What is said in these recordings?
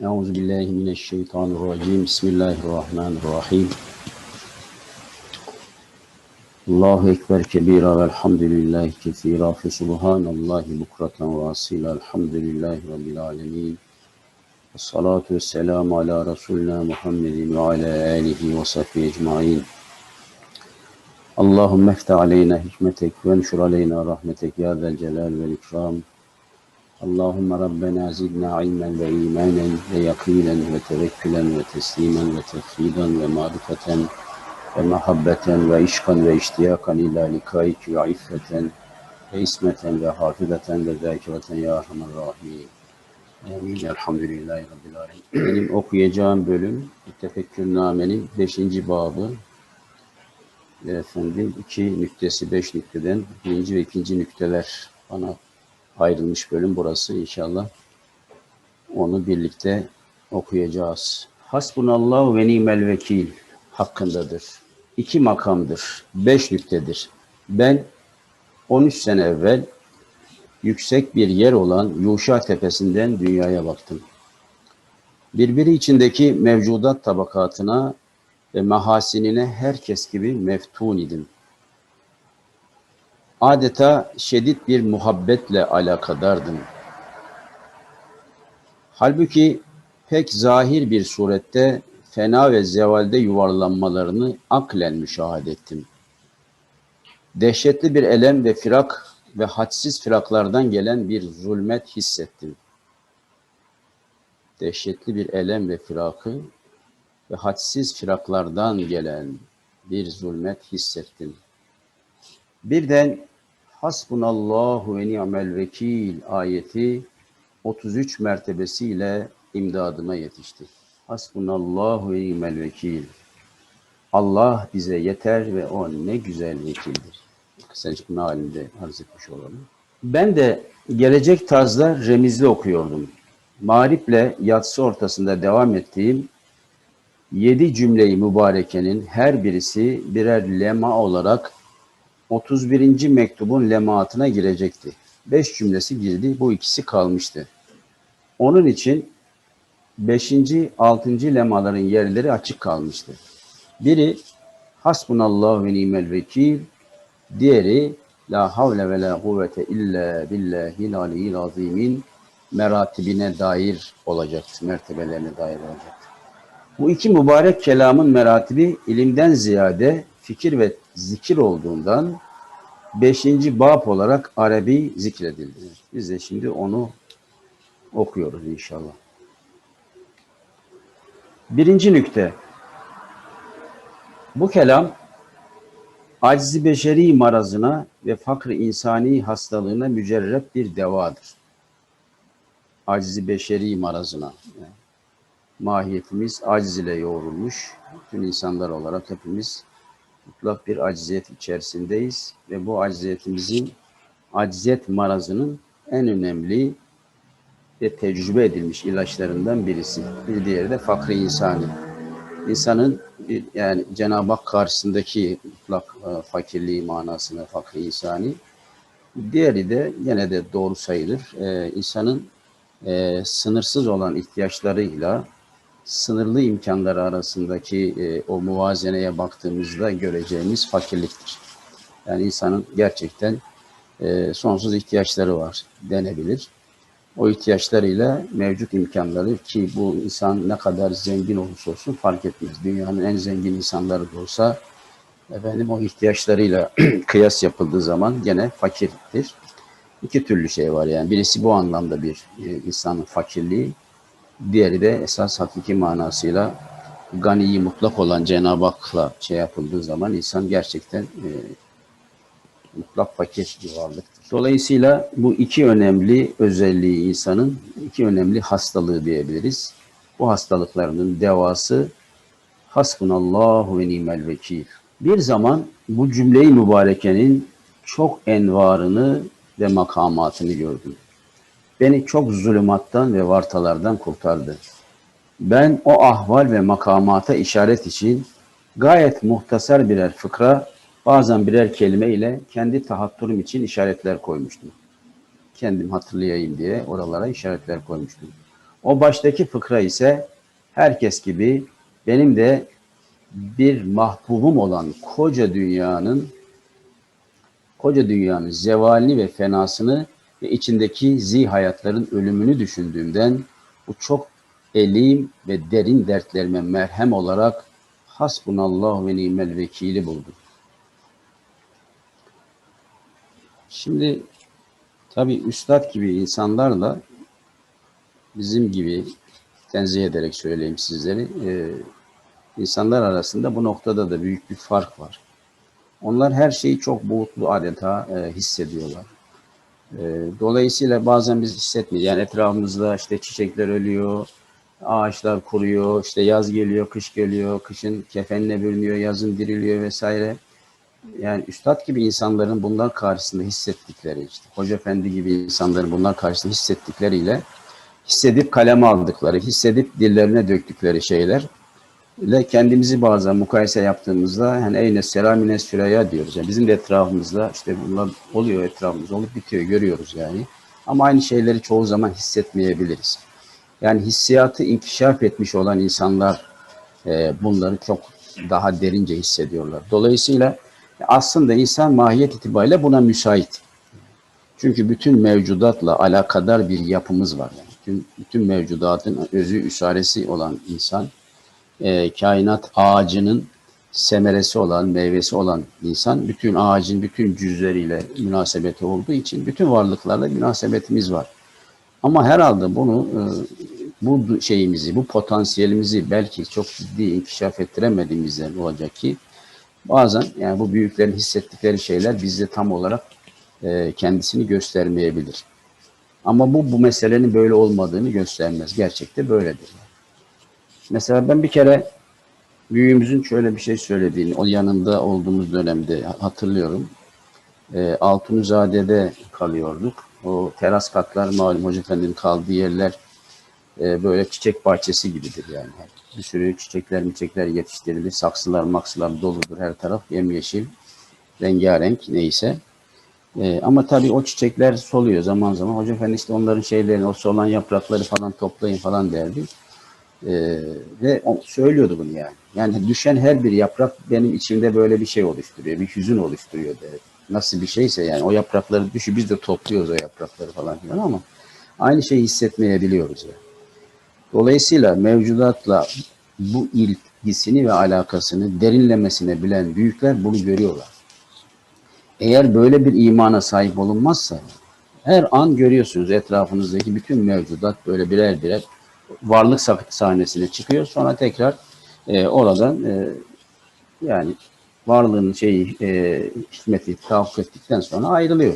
Euzu billahi mineşşeytanirracim. Bismillahirrahmanirrahim. Allahu ekber kebira ve elhamdülillahi kesira fe subhanallahi bukraten ve asila elhamdülillahi rabbil alemin. Salatu ve selamu ala Resulina Muhammedin ve ala alihi ve sahbihi ecmain. Allahümme eftah aleyna hikmetek ve enşur aleyna rahmetek ya zel celal vel ikram. Allahümme Rabbena zidna ilmen ve imanen ve yakinen ve tevekkülen ve teslimen ve tevhiden ve marifeten ve mahabbeten ve işkan ve iştiyakan ila likaik ve iffeten ve ismeten ve hafizeten ve zâkireten ya arhamer rahim. Amin. Elhamdülillahi Rabbil alemin. Benim okuyacağım bölüm Tefekkürname'nin 5. babı. Efendim 2 nüktesi 5 nükteden 1. ve 2. nükteler ana ayrılmış bölüm burası inşallah. Onu birlikte okuyacağız. Hasbunallahu ve nimel vekil hakkındadır. İki makamdır. Beş nüktedir. Ben 13 sene evvel yüksek bir yer olan Yuşa tepesinden dünyaya baktım. Birbiri içindeki mevcudat tabakatına ve mahasinine herkes gibi meftun idim. Adeta şiddet bir muhabbetle alakadardım. Halbuki pek zahir bir surette fena ve zevalde yuvarlanmalarını aklen müşahede ettim. Dehşetli bir elem ve firak ve hadsiz firaklardan gelen bir zulmet hissettim. Dehşetli bir elem ve firakı ve hadsiz firaklardan gelen bir zulmet hissettim. Birden Hasbunallahu ve ni'mel vekil ayeti 33 mertebesiyle imdadıma yetişti. Hasbunallahu ve ni'mel vekil. Allah bize yeter ve o ne güzel vekildir. Kısacık mealinde arz etmiş olalım. Ben de gelecek tarzda remizli okuyordum. Mağriple yatsı ortasında devam ettiğim yedi cümleyi mübarekenin her birisi birer lema olarak 31. mektubun lemaatına girecekti. Beş cümlesi girdi, bu ikisi kalmıştı. Onun için 5. 6. lemaların yerleri açık kalmıştı. Biri Hasbunallahu ve nimel vekil, diğeri La havle ve la kuvvete illa billahil aliyyil azimin meratibine dair olacaktı, mertebelerine dair olacaktı. Bu iki mübarek kelamın meratibi ilimden ziyade fikir ve zikir olduğundan beşinci bab olarak Arabi zikredildi. Biz de şimdi onu okuyoruz inşallah. Birinci nükte. Bu kelam aczi beşeri marazına ve fakr insani hastalığına mücerrep bir devadır. Aczi beşeri marazına. Yani mahiyetimiz aciz ile yoğrulmuş. Bütün insanlar olarak hepimiz mutlak bir acziyet içerisindeyiz ve bu acziyetimizin acziyet marazının en önemli ve tecrübe edilmiş ilaçlarından birisi. Bir diğeri de fakri insani. İnsanın yani Cenab-ı Hak karşısındaki mutlak e, fakirliği manasına fakri insani. Diğeri de yine de doğru sayılır. E, insanın e, sınırsız olan ihtiyaçlarıyla sınırlı imkanları arasındaki e, o muvazeneye baktığımızda göreceğimiz fakirliktir. Yani insanın gerçekten e, sonsuz ihtiyaçları var denebilir. O ihtiyaçlarıyla mevcut imkanları ki bu insan ne kadar zengin olursa olsun fark etmez. Dünyanın en zengin insanları da olsa efendim o ihtiyaçlarıyla kıyas yapıldığı zaman gene fakirdir. İki türlü şey var yani. Birisi bu anlamda bir e, insanın fakirliği, Diğeri de esas hakiki manasıyla ganiyi mutlak olan Cenab-ı Hak'la şey yapıldığı zaman insan gerçekten e, mutlak fakir bir varlıktır. Dolayısıyla bu iki önemli özelliği insanın, iki önemli hastalığı diyebiliriz. Bu hastalıklarının devası Hasbunallahu ve nimel vekil. Bir zaman bu cümleyi mübarekenin çok envarını ve makamatını gördüm. Beni çok zulümattan ve vartalardan kurtardı. Ben o ahval ve makamata işaret için gayet muhtasar birer fıkra, bazen birer kelime ile kendi tahattürüm için işaretler koymuştum. Kendim hatırlayayım diye oralara işaretler koymuştum. O baştaki fıkra ise herkes gibi benim de bir mahbubum olan koca dünyanın koca dünyanın zevalini ve fenasını ve içindeki zihayatların ölümünü düşündüğümden bu çok elim ve derin dertlerime merhem olarak hasbunallah ve nimel vekili buldum. Şimdi tabi üstad gibi insanlarla bizim gibi tenzih ederek söyleyeyim sizleri e, insanlar arasında bu noktada da büyük bir fark var. Onlar her şeyi çok buğutlu adeta e, hissediyorlar. E, dolayısıyla bazen biz hissetmiyoruz. Yani etrafımızda işte çiçekler ölüyor, ağaçlar kuruyor, işte yaz geliyor, kış geliyor, kışın kefenle bürünüyor, yazın diriliyor vesaire. Yani üstad gibi insanların bunlar karşısında hissettikleri işte, Hoca Efendi gibi insanların bunlar karşısında hissettikleriyle hissedip kaleme aldıkları, hissedip dillerine döktükleri şeyler ile kendimizi bazen mukayese yaptığımızda hani eyne selamine süreyya diyoruz. Yani bizim de etrafımızda işte bunlar oluyor etrafımızda olup bitiyor görüyoruz yani. Ama aynı şeyleri çoğu zaman hissetmeyebiliriz. Yani hissiyatı inkişaf etmiş olan insanlar e, bunları çok daha derince hissediyorlar. Dolayısıyla aslında insan mahiyet itibariyle buna müsait. Çünkü bütün mevcudatla alakadar bir yapımız var. Yani. Bütün, bütün mevcudatın özü, üsaresi olan insan, e, kainat ağacının semeresi olan, meyvesi olan insan, bütün ağacın bütün cüzleriyle münasebeti olduğu için bütün varlıklarla münasebetimiz var. Ama herhalde bunu e, bu şeyimizi, bu potansiyelimizi belki çok ciddi inkişaf ettiremediğimizden olacak ki bazen yani bu büyüklerin hissettikleri şeyler bizde tam olarak e, kendisini göstermeyebilir. Ama bu bu meselenin böyle olmadığını göstermez. Gerçekte böyledir. Mesela ben bir kere büyüğümüzün şöyle bir şey söylediğini, o yanında olduğumuz dönemde hatırlıyorum. E, Altunizade'de kalıyorduk. O teras katlar malum Hoca Efendi'nin kaldığı yerler e, böyle çiçek bahçesi gibidir yani. Bir sürü çiçekler çiçekler yetiştirilir. Saksılar maksılar doludur her taraf yemyeşil, rengarenk neyse. E, ama tabii o çiçekler soluyor zaman zaman. Hoca Efendi işte onların şeylerini, o solan yaprakları falan toplayın falan derdi. E, ve söylüyordu bunu yani. Yani düşen her bir yaprak benim içimde böyle bir şey oluşturuyor, bir hüzün oluşturuyor derdi. Nasıl bir şeyse yani o yaprakları düşü biz de topluyoruz o yaprakları falan filan ama aynı şeyi hissetmeyebiliyoruz yani. Dolayısıyla mevcudatla bu ilgisini ve alakasını derinlemesine bilen büyükler bunu görüyorlar. Eğer böyle bir imana sahip olunmazsa her an görüyorsunuz etrafınızdaki bütün mevcudat böyle birer birer varlık sahnesine çıkıyor. Sonra tekrar e, oradan e, yani varlığın şeyi e, hikmeti tahakkuk ettikten sonra ayrılıyor.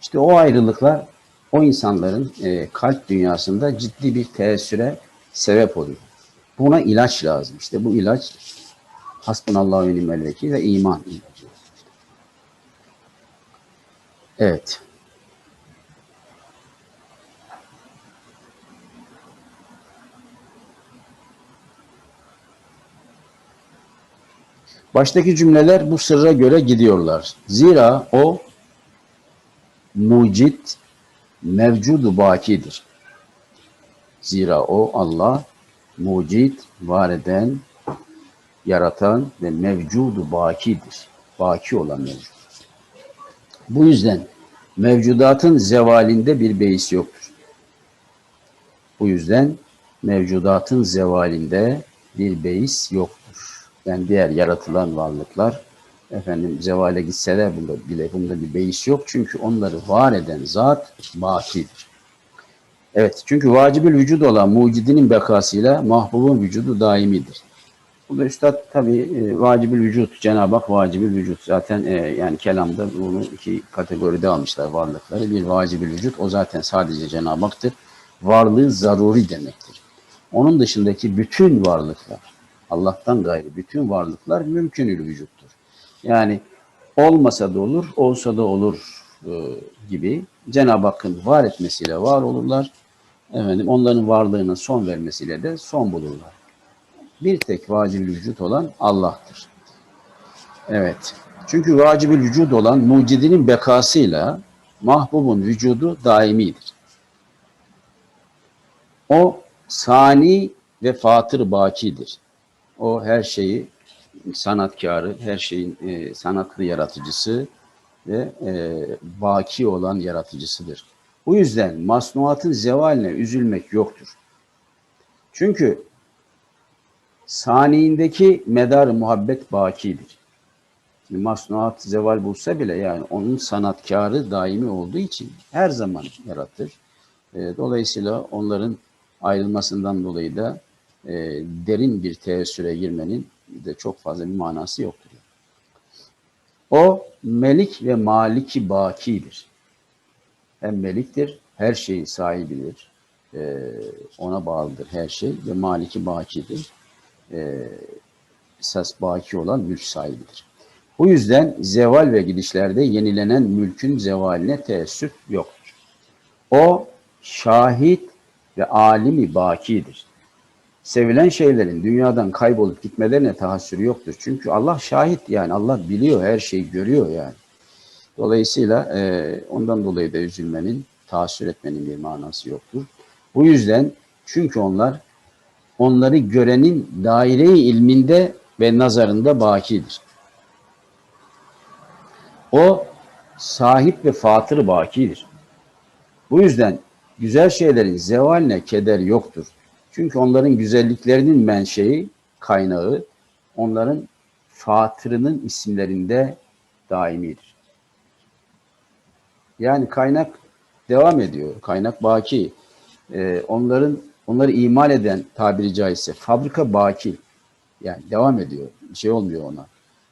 İşte o ayrılıklar o insanların e, kalp dünyasında ciddi bir teessüre sebep oluyor. Buna ilaç lazım. İşte bu ilaç hasbunallahu ve ve iman ilacı. Evet. Baştaki cümleler bu sırra göre gidiyorlar. Zira o mucit, mevcudu bakidir. Zira o Allah mucit, var eden, yaratan ve mevcudu bakidir. Baki olan mevcut. Bu yüzden mevcudatın zevalinde bir beis yoktur. Bu yüzden mevcudatın zevalinde bir beis yoktur. Yani diğer yaratılan varlıklar efendim zevale gitseler bunda bile bunda bir beis yok. Çünkü onları var eden zat bakidir. Evet çünkü vacibül vücud olan mucidinin bekasıyla mahbubun vücudu daimidir. Bu da üstad tabi e, vacibül vücut, Cenab-ı Hak vacibül vücut. Zaten e, yani kelamda bunu iki kategoride almışlar varlıkları. Bir vacibül vücut o zaten sadece Cenab-ı Hak'tır. Varlığı zaruri demektir. Onun dışındaki bütün varlıklar, Allah'tan gayrı bütün varlıklar mümkünül vücuttur. Yani olmasa da olur, olsa da olur e, gibi Cenab-ı Hakk'ın var etmesiyle var olurlar. Efendim, onların varlığına son vermesiyle de son bulurlar. Bir tek vacibül vücut olan Allah'tır. Evet. Çünkü vacibül vücut olan mucidinin bekasıyla mahbubun vücudu daimidir. O sani ve fatır bakidir. O her şeyi sanatkarı, her şeyin e, sanatlı yaratıcısı ve e, baki olan yaratıcısıdır. Bu yüzden masnuatın zevaline üzülmek yoktur. Çünkü saniindeki medar muhabbet bakidir. Şimdi masnuat zeval bulsa bile yani onun sanatkarı daimi olduğu için her zaman yaratır. E, dolayısıyla onların ayrılmasından dolayı da e, derin bir teessüre girmenin de çok fazla bir manası yoktur. O melik ve maliki bakidir. Hem meliktir, her şeyin sahibidir. E, ona bağlıdır her şey ve maliki bakidir. E, esas baki olan mülk sahibidir. Bu yüzden zeval ve gidişlerde yenilenen mülkün zevaline teessüf yoktur. O şahit ve alimi bakidir. Sevilen şeylerin dünyadan kaybolup gitmelerine tahassürü yoktur. Çünkü Allah şahit yani Allah biliyor, her şeyi görüyor yani. Dolayısıyla e, ondan dolayı da üzülmenin, tahassür etmenin bir manası yoktur. Bu yüzden çünkü onlar onları görenin daire-i ilminde ve nazarında bakidir. O sahip ve fatır bakidir. Bu yüzden güzel şeylerin zevaline keder yoktur. Çünkü onların güzelliklerinin menşei, kaynağı, onların fatırının isimlerinde daimidir. Yani kaynak devam ediyor. Kaynak baki. Ee, onların onları imal eden tabiri caizse fabrika baki. Yani devam ediyor. Bir şey olmuyor ona.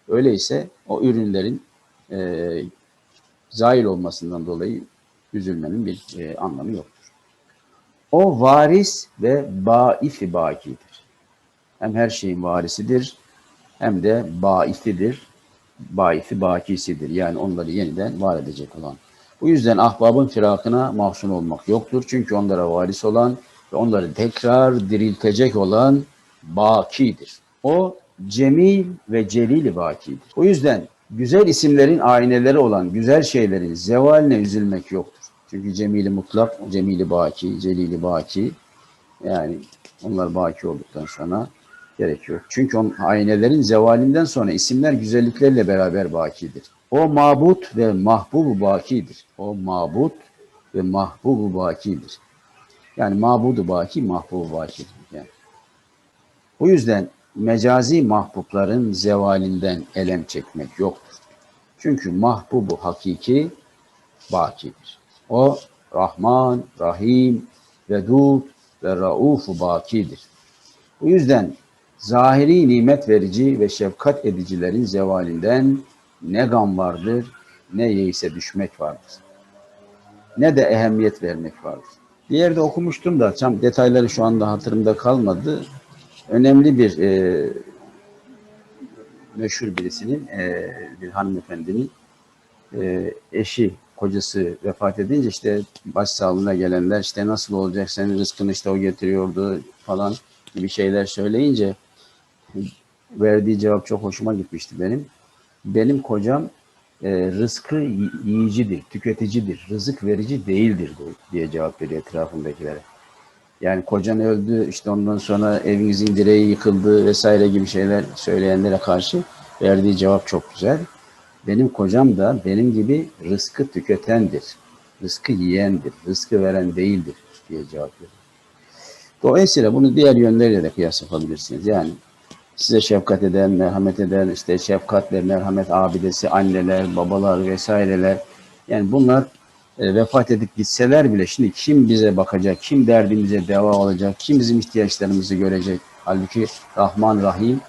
Öyleyse o ürünlerin e, zahil olmasından dolayı üzülmenin bir e, anlamı yoktur. O varis ve baifi bakidir. Hem her şeyin varisidir hem de baifidir. Baifi bakisidir. Yani onları yeniden var edecek olan. Bu yüzden ahbabın firakına mahzun olmak yoktur. Çünkü onlara varis olan ve onları tekrar diriltecek olan bakidir. O cemil ve celil bakidir. O yüzden güzel isimlerin ayneleri olan güzel şeylerin zevaline üzülmek yoktur. Çünkü cemili mutlak, cemili baki, celili baki yani onlar baki olduktan sonra gerekiyor. Çünkü on aynelerin zevalinden sonra isimler güzelliklerle beraber bakidir. O mabut ve mahbubu bakidir. O mabut ve mahbubu bakidir. Yani mabudu baki, mahbubu bakidir. Yani. Bu yüzden mecazi mahbubların zevalinden elem çekmek yoktur. Çünkü mahbubu hakiki bakidir. O Rahman, Rahim, Vedud ve Raufu bakidir. Bu yüzden zahiri nimet verici ve şefkat edicilerin zevalinden ne gam vardır, ne yeise düşmek vardır. Ne de ehemmiyet vermek vardır. Bir yerde okumuştum da tam detayları şu anda hatırımda kalmadı. Önemli bir e, meşhur birisinin, e, bir hanımefendinin e, eşi, kocası vefat edince işte başsağlığına gelenler işte nasıl olacak senin rızkını işte o getiriyordu falan gibi şeyler söyleyince verdiği cevap çok hoşuma gitmişti benim. Benim kocam e, rızkı yiyicidir, tüketicidir, rızık verici değildir diye cevap veriyor etrafındakilere. Yani kocan öldü, işte ondan sonra evinizin direği yıkıldı vesaire gibi şeyler söyleyenlere karşı verdiği cevap çok güzel. Benim kocam da benim gibi rızkı tüketendir. Rızkı yiyendir, rızkı veren değildir diye cevap veriyor. Dolayısıyla bunu diğer yönleriyle de kıyas yapabilirsiniz. Yani size şefkat eden, merhamet eden, işte şefkat ve merhamet abidesi, anneler, babalar vesaireler. Yani bunlar e, vefat edip gitseler bile şimdi kim bize bakacak, kim derdimize deva olacak, kim bizim ihtiyaçlarımızı görecek. Halbuki Rahman Rahim,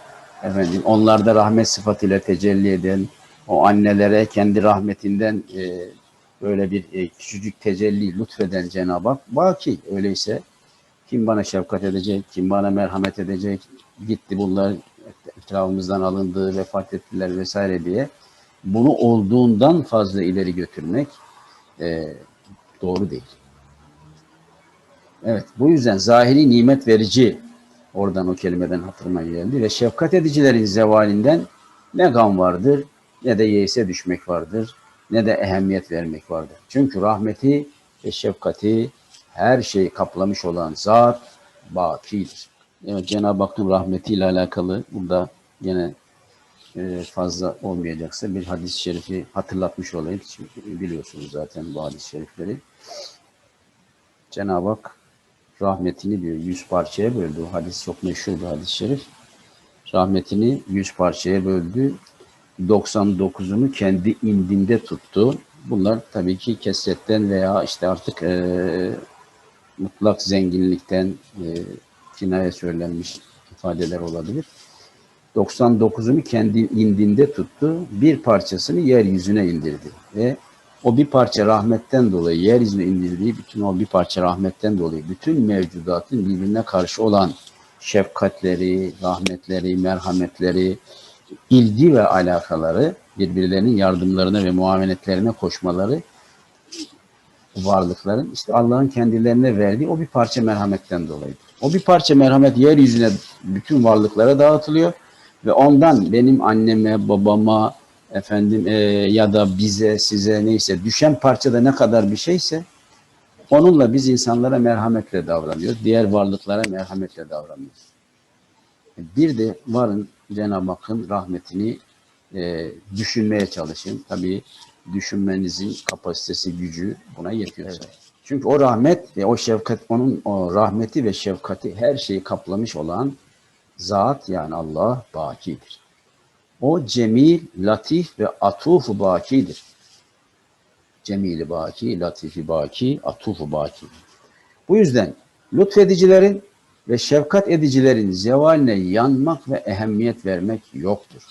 efendim onlarda rahmet sıfatıyla tecelli eden, o annelere kendi rahmetinden e, böyle bir e, küçücük tecelli lütfeden Cenab-ı Hak baki. Öyleyse kim bana şefkat edecek, kim bana merhamet edecek, gitti bunlar etrafımızdan alındı, vefat ettiler vesaire diye bunu olduğundan fazla ileri götürmek e, doğru değil. Evet, bu yüzden zahiri nimet verici oradan o kelimeden hatırıma geldi ve şefkat edicilerin zevalinden ne gam vardır ne de yeise düşmek vardır ne de ehemmiyet vermek vardır. Çünkü rahmeti ve şefkati her şeyi kaplamış olan zat bakidir. Evet Cenab-ı Hakk'ın rahmetiyle alakalı burada yine e, fazla olmayacaksa bir hadis-i şerifi hatırlatmış olayım. Çünkü biliyorsunuz zaten bu hadis-i şerifleri. Cenab-ı Hak rahmetini diyor yüz parçaya böldü. O hadis çok meşhur bir hadis-i şerif. Rahmetini yüz parçaya böldü. 99'unu kendi indinde tuttu. Bunlar tabii ki kesretten veya işte artık e, mutlak zenginlikten e, kinaya söylenmiş ifadeler olabilir. 99'unu kendi indinde tuttu. Bir parçasını yeryüzüne indirdi. Ve o bir parça rahmetten dolayı yeryüzüne indirdiği bütün o bir parça rahmetten dolayı bütün mevcudatın birbirine karşı olan şefkatleri, rahmetleri, merhametleri, ilgi ve alakaları birbirlerinin yardımlarına ve muameletlerine koşmaları varlıkların işte Allah'ın kendilerine verdiği o bir parça merhametten dolayıdır. O bir parça merhamet yeryüzüne bütün varlıklara dağıtılıyor ve ondan benim anneme, babama, efendim e, ya da bize, size neyse düşen parçada ne kadar bir şeyse onunla biz insanlara merhametle davranıyoruz. Diğer varlıklara merhametle davranıyoruz. Bir de varın Cenab-ı Hakk'ın rahmetini e, düşünmeye çalışın. Tabii düşünmenizin kapasitesi, gücü buna yetiyorsa. Çünkü o rahmet ve o şefkat, onun o rahmeti ve şefkati her şeyi kaplamış olan zat yani Allah bakidir. O cemil, latif ve atufu bakidir. Cemili baki, latifi baki, atufu baki. Bu yüzden lütfedicilerin ve şefkat edicilerin zevaline yanmak ve ehemmiyet vermek yoktur.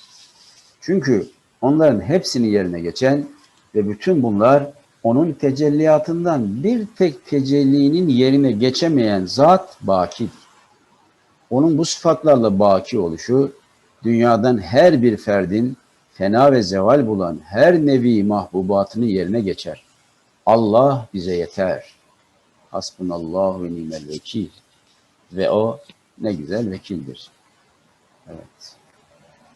Çünkü onların hepsini yerine geçen ve bütün bunlar onun tecelliyatından bir tek tecellinin yerine geçemeyen zat bakidir. Onun bu sıfatlarla baki oluşu dünyadan her bir ferdin fena ve zeval bulan her nevi mahbubatını yerine geçer. Allah bize yeter. Hasbunallahu ve nimel vekil. Ve o ne güzel vekildir. Evet.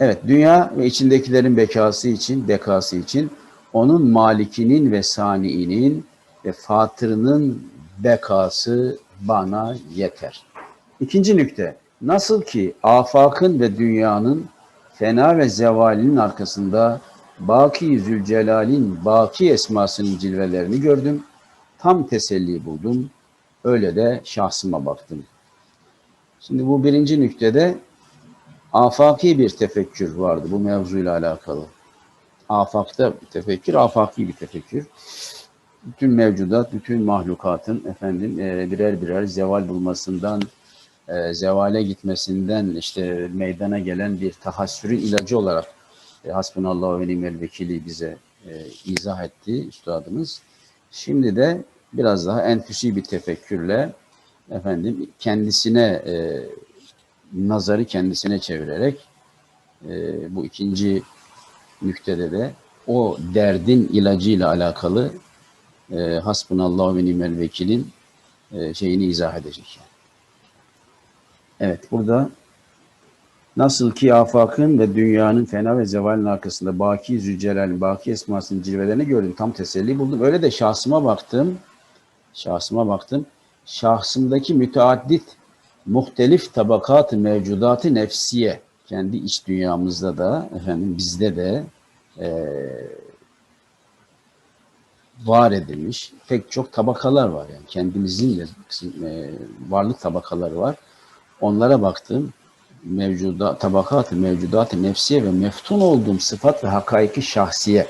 Evet, dünya ve içindekilerin bekası için, bekası için onun malikinin ve saniinin ve fatırının bekası bana yeter. İkinci nükte, nasıl ki afakın ve dünyanın fena ve zevalinin arkasında Baki Zülcelal'in baki esmasının cilvelerini gördüm, tam teselli buldum, öyle de şahsıma baktım. Şimdi bu birinci nüktede afaki bir tefekkür vardı bu mevzuyla alakalı. Afakta bir tefekkür, afaki bir tefekkür. Bütün mevcudat, bütün mahlukatın efendim e, birer birer zeval bulmasından, e, zevale gitmesinden işte meydana gelen bir tahassürün ilacı olarak e, Hasbunallahu ve nimel vekili bize izah etti üstadımız. Şimdi de biraz daha enfüsi bir tefekkürle efendim kendisine e, nazarı kendisine çevirerek e, bu ikinci nüktede de o derdin ilacıyla alakalı e, hasbunallahu ve nimel vekilin e, şeyini izah edecek. Evet burada nasıl ki afakın ve dünyanın fena ve zevalin arkasında baki zülcelal'in, baki esmasının cilvelerini gördüm. Tam teselli buldum. Öyle de şahsıma baktım. Şahsıma baktım. Şahsımdaki müteaddit muhtelif tabakat-ı mevcudat-ı nefsiye kendi iç dünyamızda da efendim bizde de e, var edilmiş pek çok tabakalar var yani kendimizin de e, varlık tabakaları var. Onlara baktım mevcuda tabakat-ı mevcudat-ı nefsiye ve meftun olduğum sıfat ve hakaiki şahsiye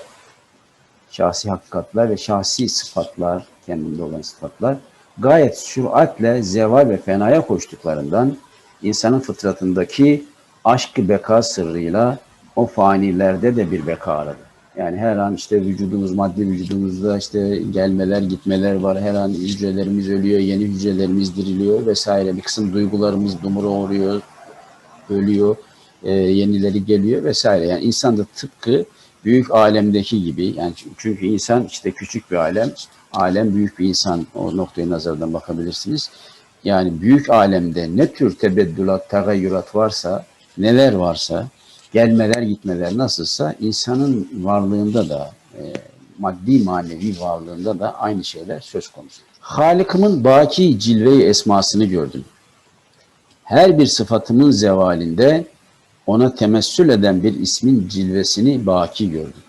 şahsi hakikatler ve şahsi sıfatlar kendimde olan sıfatlar gayet süratle zeval ve fenaya koştuklarından insanın fıtratındaki aşk-ı beka sırrıyla o fanilerde de bir beka aradı. Yani her an işte vücudumuz, maddi vücudumuzda işte gelmeler, gitmeler var. Her an hücrelerimiz ölüyor, yeni hücrelerimiz diriliyor vesaire. Bir kısım duygularımız dumura uğruyor, ölüyor, e, yenileri geliyor vesaire. Yani insan da tıpkı büyük alemdeki gibi yani çünkü insan işte küçük bir alem, alem büyük bir insan o noktaya nazardan bakabilirsiniz. Yani büyük alemde ne tür tebeddülat, tagayyurat varsa, neler varsa, gelmeler gitmeler nasılsa insanın varlığında da e, maddi manevi varlığında da aynı şeyler söz konusu. Halik'imin baki cilve-i esmasını gördüm. Her bir sıfatımın zevalinde ona temessül eden bir ismin cilvesini baki gördüm.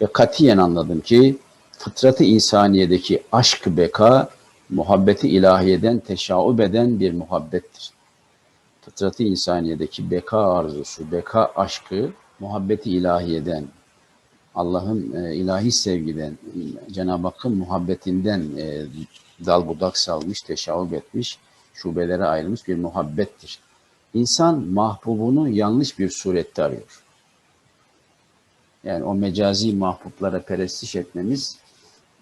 Ve katiyen anladım ki fıtratı insaniyedeki aşk beka muhabbeti ilahiyeden teşaub eden bir muhabbettir. Fıtratı insaniyedeki beka arzusu, beka aşkı muhabbeti ilahiyeden, Allah'ın e, ilahi sevgiden, Cenab-ı Hakk'ın muhabbetinden e, dal budak salmış, teşaub etmiş, şubelere ayrılmış bir muhabbettir. İnsan mahbubunu yanlış bir surette arıyor. Yani o mecazi mahbublara perestiş etmemiz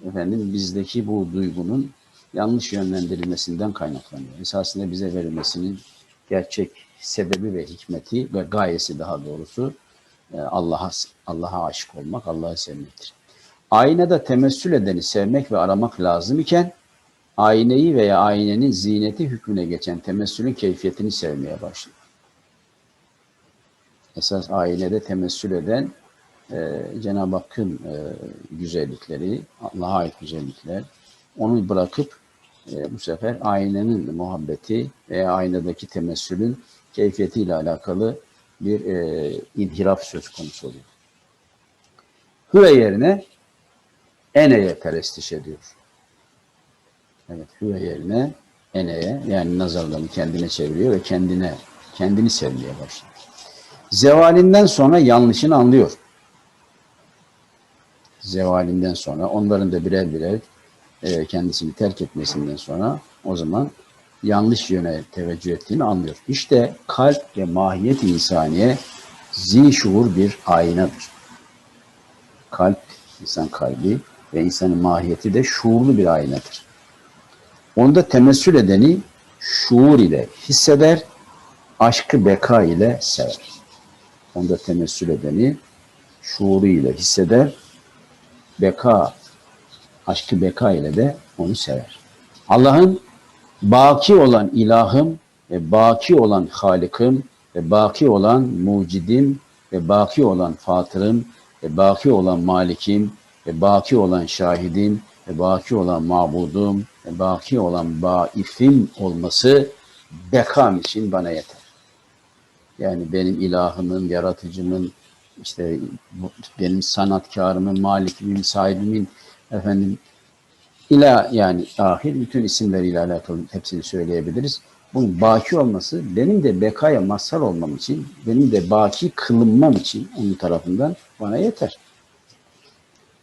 efendim bizdeki bu duygunun yanlış yönlendirilmesinden kaynaklanıyor. Esasında bize verilmesinin gerçek sebebi ve hikmeti ve gayesi daha doğrusu e, Allah'a Allah'a aşık olmak, Allah'ı sevmektir. Aynada temessül edeni sevmek ve aramak lazım iken ayneyi veya aynenin zineti hükmüne geçen temessülün keyfiyetini sevmeye başlıyor. Esas aynede temessül eden e, Cenab-ı Hakk'ın e, güzellikleri, Allah'a ait güzellikler, onu bırakıp e, bu sefer aynenin muhabbeti veya aynadaki temessülün keyfiyetiyle alakalı bir e, inhiraf söz konusu oluyor. Hüve yerine eneye perestiş ediyor. Evet, hüve yerine eneye yani nazarlarını kendine çeviriyor ve kendine kendini sevmeye başlıyor. Zevalinden sonra yanlışını anlıyor. Zevalinden sonra onların da birer birer e, kendisini terk etmesinden sonra o zaman yanlış yöne teveccüh ettiğini anlıyor. İşte kalp ve mahiyet insaniye zi şuur bir aynadır. Kalp, insan kalbi ve insanın mahiyeti de şuurlu bir aynadır. Onda temessül edeni şuur ile hisseder, aşkı beka ile sever. Onda temessül edeni şuuru ile hisseder, beka, aşkı beka ile de onu sever. Allah'ın baki olan ilahım ve baki olan halikim ve baki olan mucidim ve baki olan fatırım ve baki olan malikim ve baki olan şahidim ve baki olan mabudum ve baki olan baifim olması bekam için bana yeter. Yani benim ilahımın, yaratıcımın, işte benim sanatkarımın, malikimin, sahibimin, efendim ila yani ahir bütün isimleriyle alakalı hepsini söyleyebiliriz. Bunun baki olması benim de bekaya mazhar olmam için, benim de baki kılınmam için onun tarafından bana yeter.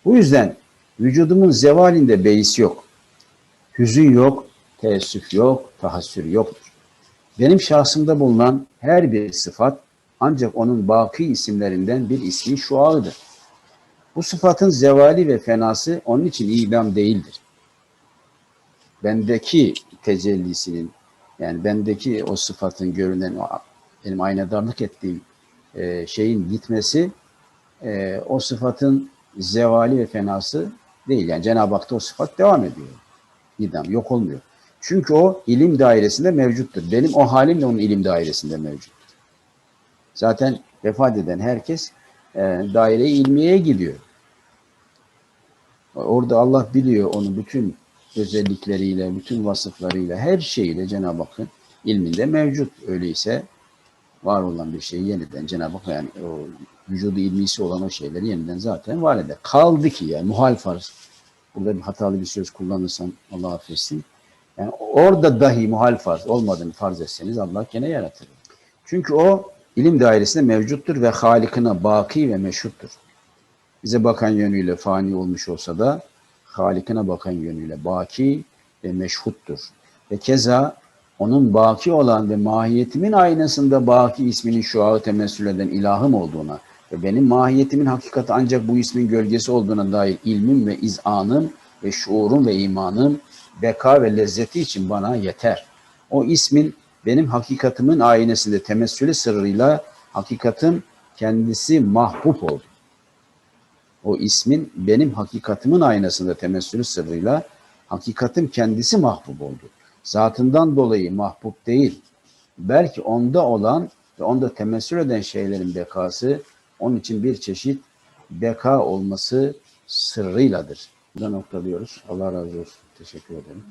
Bu yüzden vücudumun zevalinde beis yok. Hüzün yok, teessüf yok, tahassür yoktur. Benim şahsımda bulunan her bir sıfat ancak onun baki isimlerinden bir ismi şualıdır. Bu sıfatın zevali ve fenası onun için idam değildir. Bendeki tecellisinin yani bendeki o sıfatın görünen o benim aynadarlık ettiğim e, şeyin gitmesi e, o sıfatın zevali ve fenası değil. Yani Cenab-ı Hak'ta o sıfat devam ediyor. İdam yok olmuyor. Çünkü o ilim dairesinde mevcuttur. Benim o halim de onun ilim dairesinde mevcuttur. Zaten vefat eden herkes e, daire-i ilmiyeye gidiyor. Orada Allah biliyor onu bütün özellikleriyle, bütün vasıflarıyla, her şeyiyle Cenab-ı Hakk'ın ilminde mevcut. Öyleyse var olan bir şeyi yeniden Cenab-ı Hak yani o vücudu ilmisi olan o şeyleri yeniden zaten var eder. Kaldı ki yani muhal farz. Burada bir hatalı bir söz kullanırsam Allah affetsin. Yani orada dahi muhal farz olmadığını farz etseniz Allah gene yaratır. Çünkü o ilim dairesinde mevcuttur ve halikine baki ve meşhuttur. Bize bakan yönüyle fani olmuş olsa da Halikine bakan yönüyle baki ve meşhuttur. Ve keza onun baki olan ve mahiyetimin aynasında baki isminin şuağı temessül eden ilahım olduğuna ve benim mahiyetimin hakikati ancak bu ismin gölgesi olduğuna dair ilmim ve izanım ve şuurum ve imanım beka ve lezzeti için bana yeter. O ismin benim hakikatimin aynesinde temessülü sırrıyla hakikatin kendisi mahbub oldu o ismin benim hakikatimin aynasında temessülü sırrıyla hakikatim kendisi mahbub oldu. Zatından dolayı mahbub değil, belki onda olan ve onda temessül eden şeylerin bekası onun için bir çeşit beka olması sırrıyladır. Burada noktalıyoruz. Allah razı olsun. Teşekkür ederim.